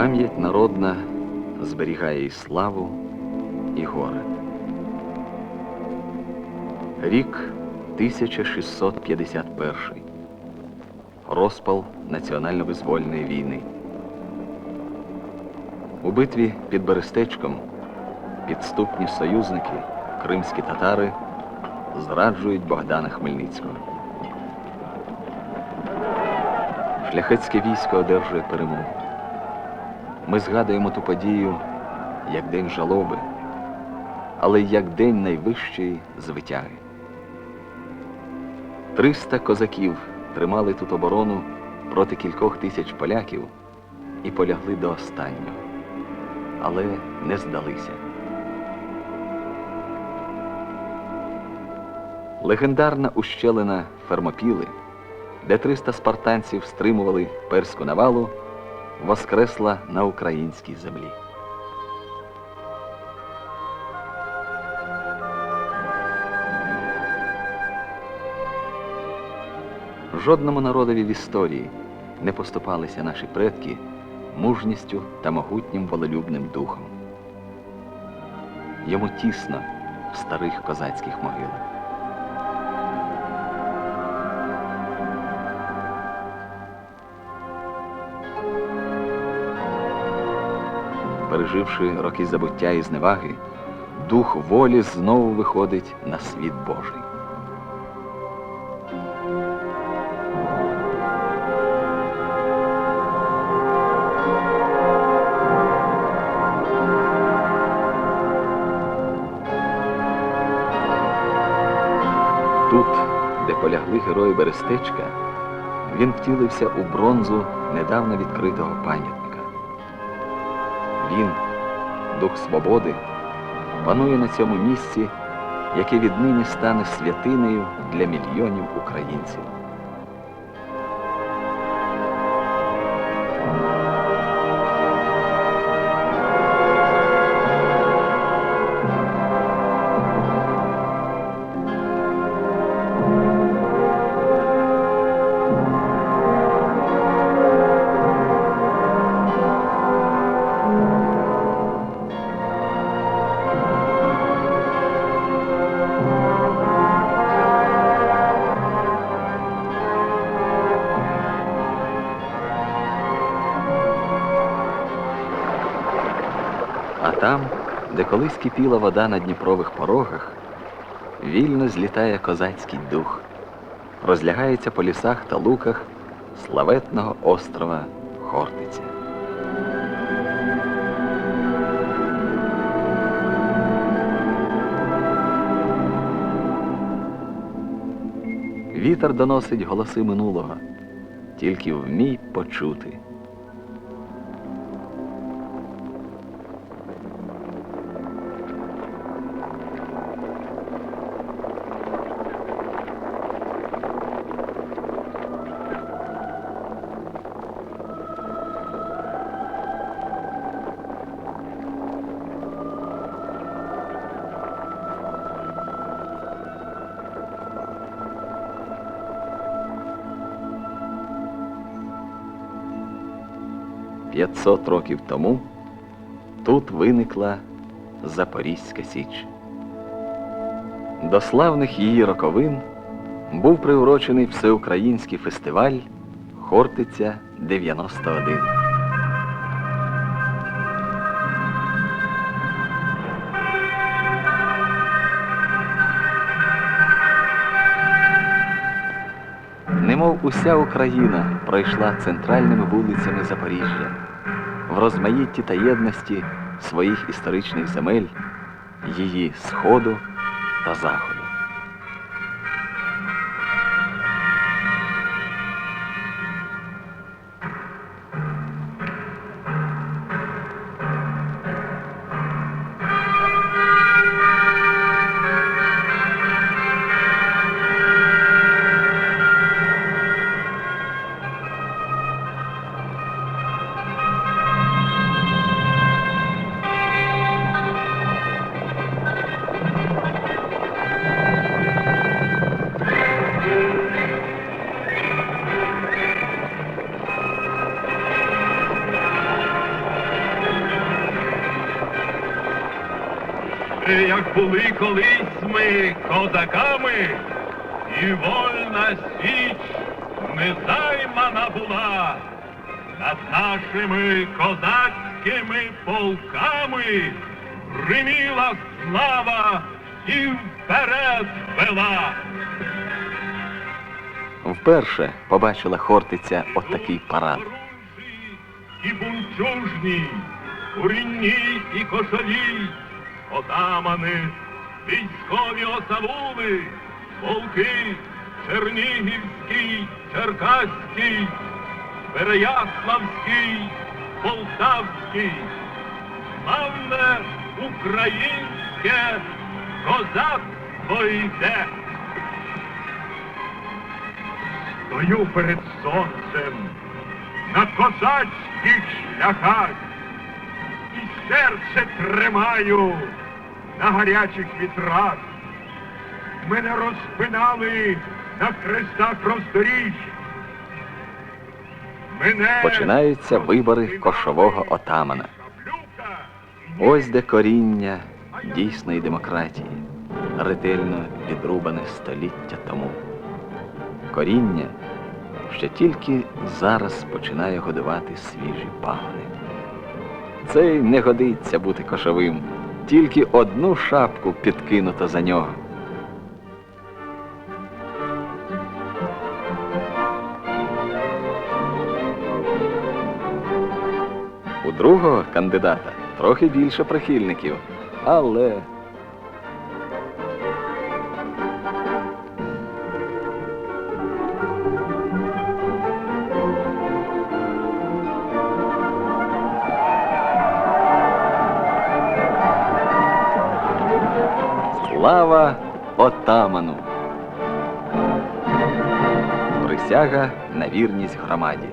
Пам'ять народна зберігає і славу, і горе. Рік 1651. Розпал національно-визвольної війни. У битві під Берестечком підступні союзники, кримські татари, зраджують Богдана Хмельницького. Шляхетське військо одержує перемогу. Ми згадуємо ту подію як день жалоби, але як день найвищої звитяги. Триста козаків тримали тут оборону проти кількох тисяч поляків і полягли до останнього, але не здалися. Легендарна ущелина Фермопіли, де 300 спартанців стримували перську навалу, воскресла на українській землі. Жодному народові в історії не поступалися наші предки мужністю та могутнім волелюбним духом. Йому тісно в старих козацьких могилах. Переживши роки забуття і зневаги, дух волі знову виходить на світ Божий. Тут, де полягли герої Берестечка, він втілився у бронзу недавно відкритого пам'ятника. Він, дух свободи, панує на цьому місці, яке віднині стане святинею для мільйонів українців. Там, де колись кипіла вода на Дніпрових порогах, вільно злітає козацький дух, розлягається по лісах та луках славетного острова Хортиця. Вітер доносить голоси минулого, тільки вмій почути. П'ятсот років тому тут виникла Запорізька Січ. До славних її роковин був приурочений всеукраїнський фестиваль Хортиця 91. Немов уся Україна пройшла центральними вулицями Запоріжжя в розмаїтті та єдності своїх історичних земель, її сходу та заходу. Були колись ми козаками, і вольна січ незаймана була. Над нашими козацькими полками гриміла слава і вперед вела. Вперше побачила Хортиця отакий парад. І бунчужні, курінні і кошові, отамани, військові осавули, полки Чернігівський, Черкаський, Переяславський, Полтавський, славне українське козацтво йде. Стою перед сонцем на козацьких шляхах серце тримаю на гарячих вітрах. Мене розпинали на хрестах роздоріж. Починаються вибори кошового отамана. Ось де коріння дійсної демократії, ретельно відрубане століття тому. Коріння, що тільки зараз починає годувати свіжі пагони. Цей не годиться бути кошовим, тільки одну шапку підкинуто за нього. У другого кандидата трохи більше прихильників, але слава отаману. Присяга на вірність громаді.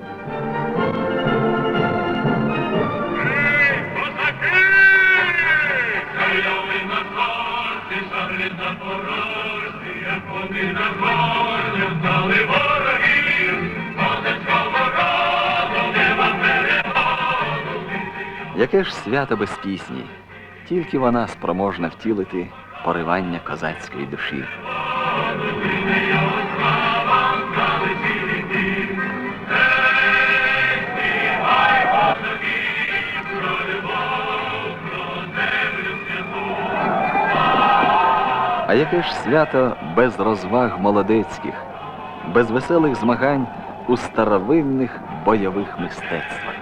Яке ж свято без пісні? Тільки вона спроможна втілити поривання козацької душі. А яке ж свято без розваг молодецьких, без веселих змагань у старовинних бойових мистецтвах?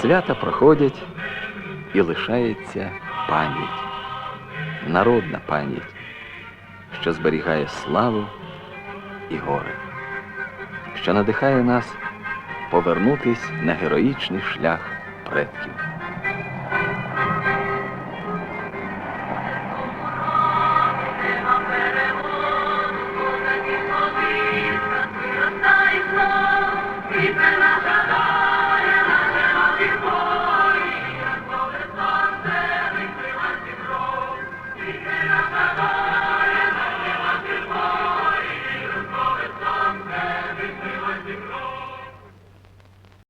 Свята проходять і лишається пам'ять, народна пам'ять, що зберігає славу і горе, що надихає нас повернутись на героїчний шлях предків.